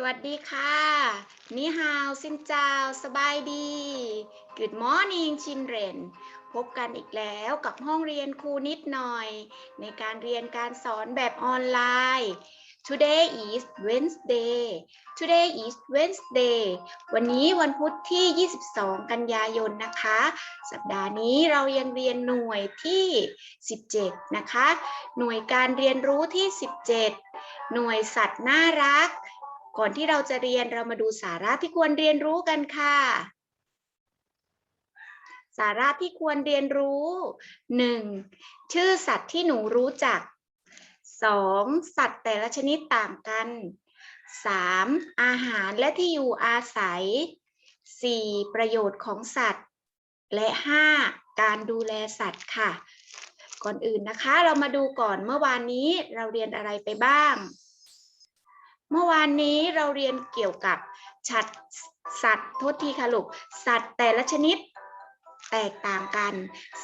สวัสดีค่ะนี่ฮาวซินจาวสบายดี Good morning children พบกันอีกแล้วกับห้องเรียนครูนิดหน่อย ในการเรียนการสอนแบบออนไลน์ Today is Wednesday Today is Wednesday วันนี้วันพุธที่ 22 กันยายนนะคะ สัปดาห์นี้เรายังเรียนหน่วยที่ 17 นะคะ หน่วยการเรียนรู้ที่ 17 หน่วยสัตว์น่ารัก ก่อนที่เราจะเรียนเรามาดูสาระที่ควรเรียนรู้กันค่ะ สาระที่ควรเรียนรู้ 1. ชื่อสัตว์ที่หนูรู้จัก 2. สัตว์แต่ละชนิดต่างกัน 3. อาหารและที่อยู่อาศัย 4. ประโยชน์ของสัตว์ และ 5. การดูแลสัตว์ค่ะ ก่อนอื่นนะคะ เรามาดูก่อนเมื่อวานนี้เราเรียนอะไรไปบ้าง เมื่อวานนี้เราเรียนเกี่ยวกับชัดสัตว์โทษทีค่ะลูกสัตว์แต่ละชนิดแตกต่างกัน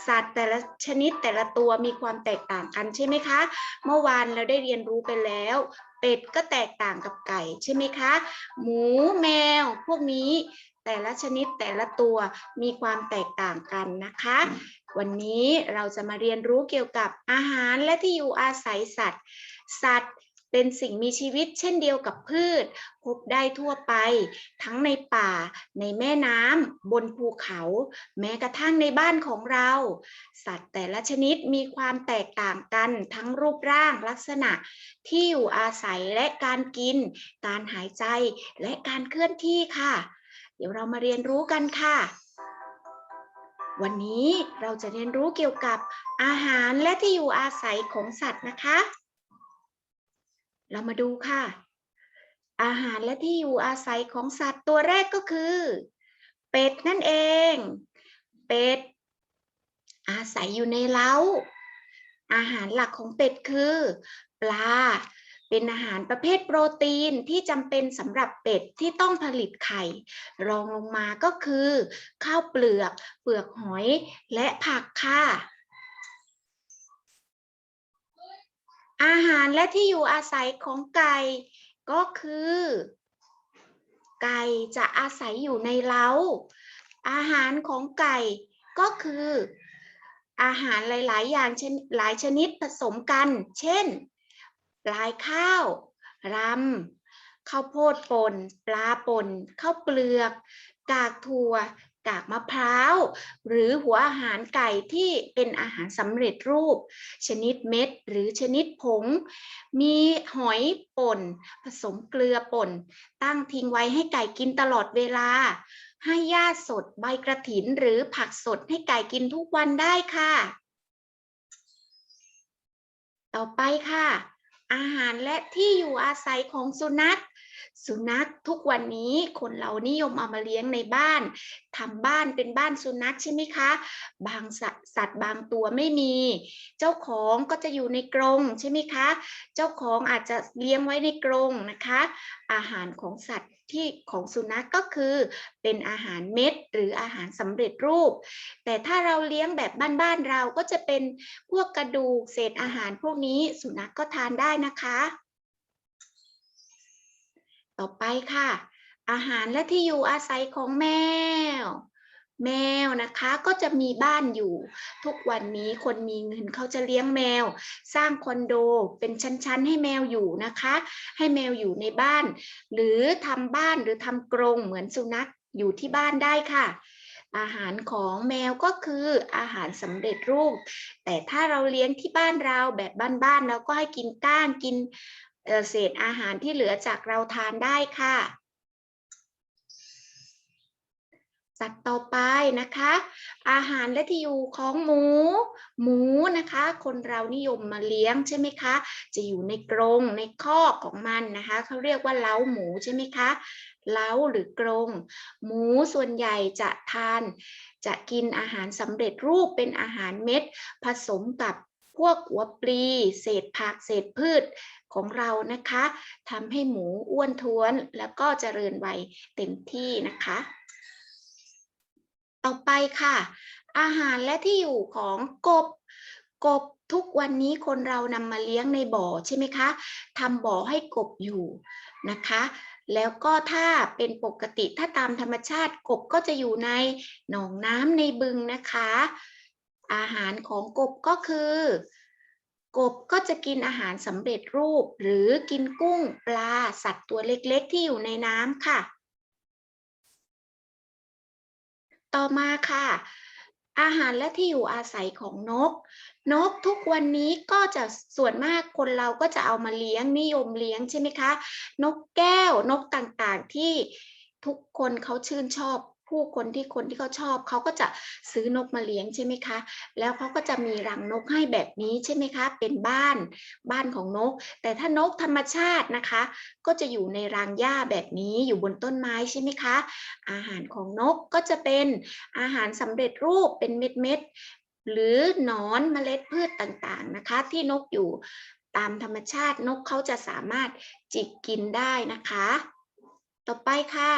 สัตว์แต่ละชนิดแต่ละตัวมีความแตกต่างกันใช่ไหมคะ เมื่อวานเราได้เรียนรู้ไปแล้ว เป็ดก็แตกต่างกับไก่ใช่ไหมคะ หมูแมวพวกนี้แต่ละชนิดแต่ละตัวมีความแตกต่างกันนะคะ วันนี้เราจะมาเรียนรู้เกี่ยวกับอาหารและที่อยู่อาศัยสัตว์ สัตว์ เป็นสิ่งมีชีวิตเช่นเดียวกับพืช พบได้ทั่วไป ทั้งในป่า ในแม่น้ำบนภูเขา แม้กระทั่งในบ้านของเรา สัตว์แต่ละชนิดมีความแตกต่างกันทั้งรูปร่างลักษณะ ที่อยู่อาศัยและการกิน การหายใจและการเคลื่อนที่ค่ะ เดี๋ยวเรามาเรียนรู้กันค่ะวันนี้เราจะเรียนรู้เกี่ยวกับอาหารและที่อยู่อาศัยของสัตว์นะคะ เรามาดูค่ะ อาหารและที่อยู่อาศัยของสัตว์ตัวแรกก็คือ เป็ดนั่นเอง เป็ด อาศัยอยู่ในเล้า อาหารหลักของเป็ดคือ ปลา เป็นอาหารประเภทโปรตีนที่จำเป็นสำหรับเป็ดที่ต้องผลิตไข่ รองลงมาก็คือ ข้าวเปลือก เปลือกหอยและผักค่ะ อาหารและที่อยู่อาศัยของไก่ก็คือ ไก่จะอาศัยอยู่ในเล้า อาหารของไก่ก็คือ อาหารหลาย ๆ อย่างหลายชนิดผสมกัน เช่นปลายข้าวรำข้าวโพดป่นปลาป่นข้าวเปลือก กากถั่ว กากมะพร้าว หรือหัวอาหารไก่ที่เป็นอาหารสำเร็จรูป ชนิดเม็ด หรือชนิดผง มีหอยป่น ผสมเกลือป่น ตั้งทิ้งไว้ให้ไก่กินตลอดเวลา ให้หญ้าสดใบกระถินหรือผักสดให้ไก่กินทุกวันได้ค่ะ ต่อไปค่ะ อาหารและที่อยู่อาศัยของสุนัขสุนัขทุกวันนี้คนเรานิยมเอามาเลี้ยงในบ้านทำบ้านเป็นบ้านสุนัขใช่ไหมคะ บางสัตว์สัตว์บางตัวไม่มี เจ้าของก็จะอยู่ในกรงใช่ไหมคะ เจ้าของอาจจะเลี้ยงไว้ในกรงนะคะ อาหารของสัตว์ที่ของสุนัขก็คือเป็นอาหารเม็ด หรืออาหารสำเร็จรูป แต่ถ้าเราเลี้ยงแบบบ้านๆเราก็จะเป็นพวกกระดูกเศษอาหารพวกนี้สุนัขก็ทานได้นะคะ ต่อไปค่ะ อาหารและที่อยู่อาศัยของแมว แมวนะคะก็จะมีบ้านอยู่ ทุกวันนี้คนมีเงินเขาจะเลี้ยงแมว สร้างคอนโดเป็นชั้นๆ ให้แมวอยู่นะคะ ให้แมวอยู่ในบ้าน หรือทำบ้านหรือทำกรงเหมือนสุนัขอยู่ที่บ้านได้ค่ะอาหารของแมวก็คืออาหารสำเร็จรูป แต่ถ้าเราเลี้ยงที่บ้านเราแบบบ้านๆเราก็ให้กินก้างกิน เศษอาหารที่เหลือจากเราทานได้ค่ะ สัตว์ต่อไปนะคะ อาหารและที่อยู่ของหมู หมูนะคะ คนเรานิยมมาเลี้ยงใช่ไหมคะ จะอยู่ในกรงในคอกของมันนะคะเขาเรียกว่าเล้าหมูใช่ไหมคะเล้าหรือกรงหมูส่วนใหญ่จะทาน จะกินอาหารสำเร็จรูปเป็นอาหารเม็ด ผสมกับ พวกหัวปลี เศษผักเศษพืชของเรานะคะทำให้หมูอ้วนท้วนแล้วก็เจริญวัยเต็มที่นะคะ ต่อไปค่ะ อาหารและที่อยู่ของกบกบทุกวันนี้คนเรานำมาเลี้ยงในบ่อใช่ไหมคะทำบ่อให้กบอยู่นะคะ แล้วก็ถ้าเป็นปกติถ้าตามธรรมชาติกบก็จะอยู่ในหนองน้ำในบึงนะคะ อาหารของกบก็คือ กบก็จะกินอาหารสำเร็จรูป หรือกินกุ้งปลาสัตว์ตัวเล็กๆ ที่อยู่ในน้ำค่ะ ต่อมาค่ะอาหารและที่อยู่อาศัยของนก นกทุกวันนี้ก็จะส่วนมากคนเราก็จะเอามาเลี้ยงนิยมเลี้ยงใช่ไหมคะ นกแก้วนกต่างๆที่ทุกคนเขาชื่นชอบ ผู้คนที่คนที่เขาชอบเขาก็จะซื้อนกมาเลี้ยงใช่ไหมคะ แล้วเขาก็จะมีรังนกให้แบบนี้ใช่ไหมคะ เป็นบ้านบ้านของนก แต่ถ้านกธรรมชาตินะคะ ก็จะอยู่ในรังหญ้าแบบนี้อยู่บนต้นไม้ใช่ไหมคะ อาหารของนกก็จะเป็นอาหารสำเร็จรูปเป็นเม็ดๆหรือนอนเมล็ดพืชต่างๆนะคะ ที่นกอยู่ตามธรรมชาตินกเขาจะสามารถจิกกินได้นะคะ ต่อไปค่ะ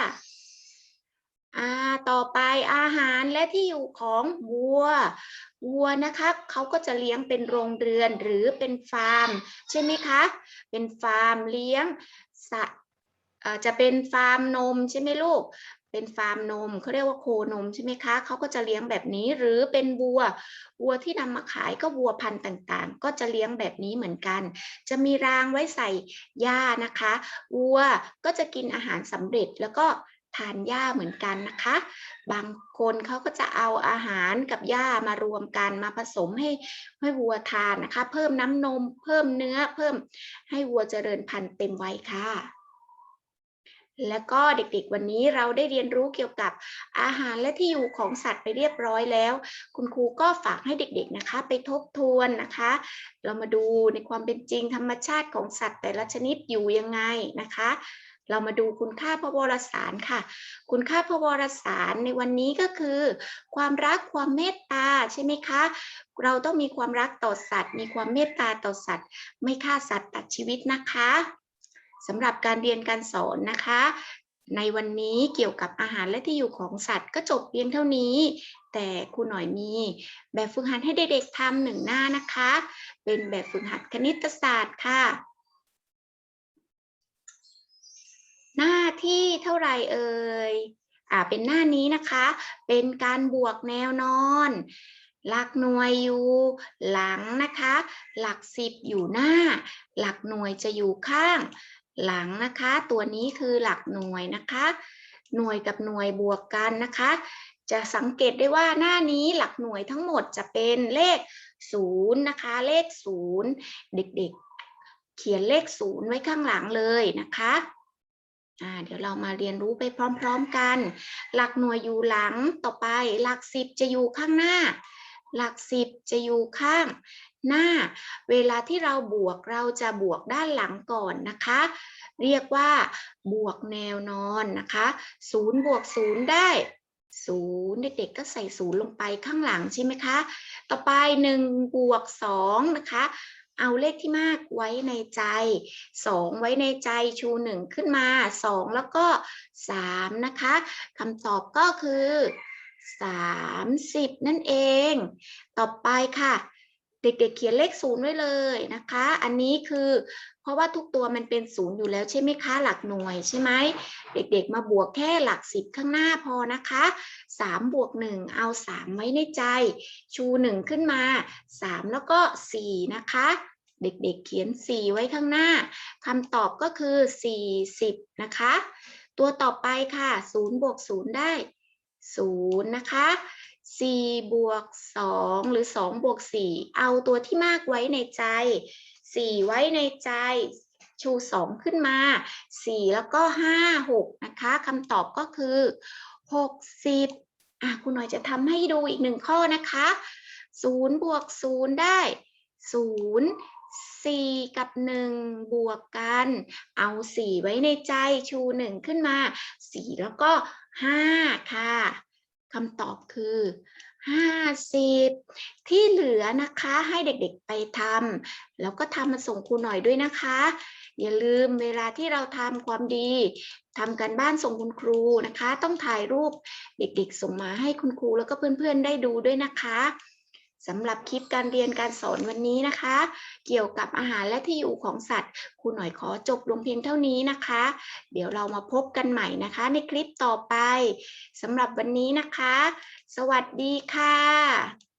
อ่าต่อไปอาหารและที่อยู่ของวัว วัวนะคะเขาก็จะเลี้ยงเป็นโรงเรือนหรือเป็นฟาร์ม ใช่ไหมคะ เป็นฟาร์มเลี้ยงสัตว์จะเป็นฟาร์มนมใช่ไหมลูกเป็นฟาร์มนมเขาเรียกว่าโคนมใช่ไหมคะเขาก็จะเลี้ยงแบบนี้หรือเป็นวัว วัวที่นำมาขายก็วัวพันธุ์ต่างๆ ก็จะเลี้ยงแบบนี้เหมือนกัน จะมีรางไว้ใส่หญ้านะคะ วัวก็จะกินอาหารสำเร็จแล้วก็ ทานหญ้าเหมือนกันนะคะ บางคนเขาก็จะเอาอาหารกับหญ้ามารวมกันมาผสมให้ให้วัวทานนะคะ เพิ่มน้ำนม เพิ่มเนื้อ เพิ่มให้วัวเจริญพันธุ์เต็มวัยค่ะแล้วก็เด็กๆ วันนี้เราได้เรียนรู้เกี่ยวกับอาหารและที่อยู่ของสัตว์ไปเรียบร้อยแล้ว คุณครูก็ฝากให้เด็กๆนะคะ ไปทบทวนนะคะ เรามาดูในความเป็นจริงธรรมชาติของสัตว์แต่ละชนิดอยู่ยังไงนะคะ เรามาดูคุณค่าพระวรสารค่ะ คุณค่าพระวรสารในวันนี้ก็คือ ความรักความเมตตาใช่ไหมคะ เราต้องมีความรักต่อสัตว์ มีความเมตตาต่อสัตว์ ไม่ฆ่าสัตว์ตัดชีวิตนะคะสำหรับการเรียนการสอนนะคะ ในวันนี้เกี่ยวกับอาหารและที่อยู่ของสัตว์ก็จบเพียงเท่านี้ แต่ครูหน่อยมีแบบฝึกหัดให้เด็กๆทำหนึ่งหน้านะคะ เป็นแบบฝึกหัดคณิตศาสตร์ค่ะ หน้าที่เท่าไหรเอ่ยอ่าเป็นหน้านี้นะคะ เป็นการบวกแนวนอน หลักหน่วยอยู่หลังนะคะ หลักสิบอยู่หน้า หลักหน่วยจะอยู่ข้าง หลังนะคะ ตัวนี้คือหลักหน่วยนะคะ หน่วยกับหน่วยบวกกันนะคะ จะสังเกตได้ว่าหน้านี้หลักหน่วยทั้งหมดจะเป็นเลขศูนย์นะคะ เลขศูนย์เด็กๆ เขียนเลขศูนย์ไว้ข้างหลังเลยนะคะ อ่าเดี๋ยวเรามาเรียนรู้ไปพร้อมๆกัน หลักหน่วยอยู่หลังต่อไป หลักสิบจะอยู่ข้างหน้า หลักสิบจะอยู่ข้างหน้า เวลาที่เราบวกเราจะบวกด้านหลังก่อนนะคะ เรียกว่าบวกแนวนอนนะคะศูนย์บวกศูนย์ได้ศูนย์เด็กๆก็ใส่ศูนย์ลงไปข้างหลังใช่ไหมคะ ต่อไปหนึ่งบวกสองนะคะ เอาเลขที่มากไว้ในใจสองไว้ในใจชูหนึ่งขึ้นมาสองแล้วก็สามนะคะคำตอบก็คือสามสิบนั่นเอง ต่อไปค่ะ เด็กๆเขียนเลขศูนย์ไว้เลยนะคะ อันนี้คือเพราะว่าทุกตัวมันเป็นศูนย์อยู่แล้วใช่ไหมคะ หลักหน่วยใช่ไหม เด็กๆมาบวกแค่หลักสิบข้างหน้าพอนะคะสามบวกหนึ่งเอาสามไว้ในใจ ชูหนึ่งขึ้นมาสามแล้วก็สี่นะคะ เด็กๆเขียน 4 ไว้ข้างหน้าคำตอบก็คือ 40 นะคะ ตัวต่อไปค่ะ0บวก0ได้0นะคะ 4 บวก 2 หรือ 2 บวก 4 เอาตัวที่มากไว้ในใจ 4 ไว้ในใจ ชู 2 ขึ้นมา 4 แล้วก็ 5 6 นะคะคำตอบก็คือ 60อะคุณหน่อยจะทำให้ดูอีกหนึ่งข้อนะคะ 0 บวก 0 ได้ 0 4 กับ 1 บวกกัน เอา 4 ไว้ในใจชู 1 ขึ้นมา 4 แล้วก็ 5 ค่ะ คำตอบคือ 50 ที่เหลือนะคะให้เด็กๆไปทำแล้วก็ทำมาส่งครูหน่อยด้วยนะคะ อย่าลืมเวลาที่เราทำความดีทำกันบ้านส่งคุณครูนะคะ ต้องถ่ายรูปเด็กๆ ส่งมาให้คุณครูแล้วก็เพื่อนๆได้ดูด้วยนะคะ สำหรับคลิปการเรียนการสอนวันนี้นะคะ เกี่ยวกับอาหารและที่อยู่ของสัตว์ครูหน่อยขอจบลงเพียงเท่านี้นะคะ เดี๋ยวเรามาพบกันใหม่นะคะ ในคลิปต่อไปสำหรับวันนี้นะคะ สวัสดีค่ะ